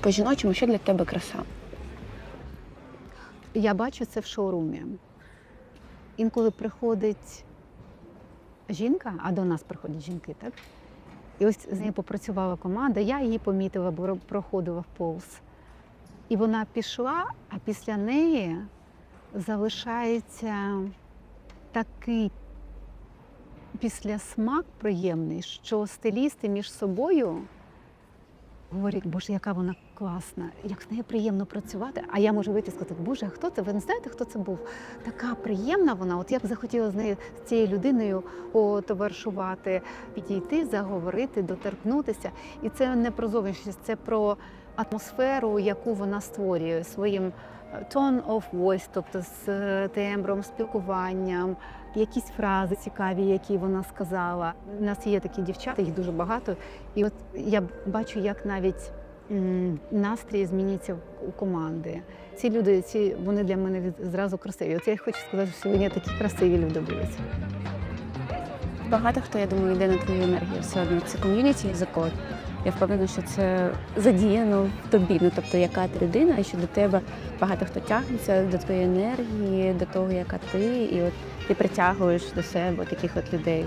по-жіночому, що для тебе краса? Я бачу це в шоурумі. Інколи приходить жінка, а до нас приходять жінки, так? І ось з нею попрацювала команда, я її помітила, бо проходила повз. І вона пішла, а після неї залишається такий післясмак приємний, що стилісти між собою говорять, боже, яка вона класна, як з нею приємно працювати. А я можу вийти і сказати, боже, хто це? Ви не знаєте, хто це був? Така приємна вона. От я б захотіла з нею з цією людиною товаришувати, підійти, заговорити, доторкнутися. І це не про зовнішність, це про атмосферу, яку вона створює своїм е, tone of voice, тобто з е, тембром, спілкуванням, якісь фрази цікаві, які вона сказала. У нас є такі дівчата, їх дуже багато. І от я бачу, як навіть настрій зміниться у команди. Ці люди, ці вони для мене зразу красиві. От я хочу сказати, що сьогодні такі красиві люди були. Багато хто, я думаю, йде на твою енергію все одно. Це ком'юніті за код. Я впевнена, що це задіяно в тобі. Ну тобто, яка ти людина, і що до тебе багато хто тягнеться до твоєї енергії, до того, яка ти, і от ти притягуєш до себе таких от людей.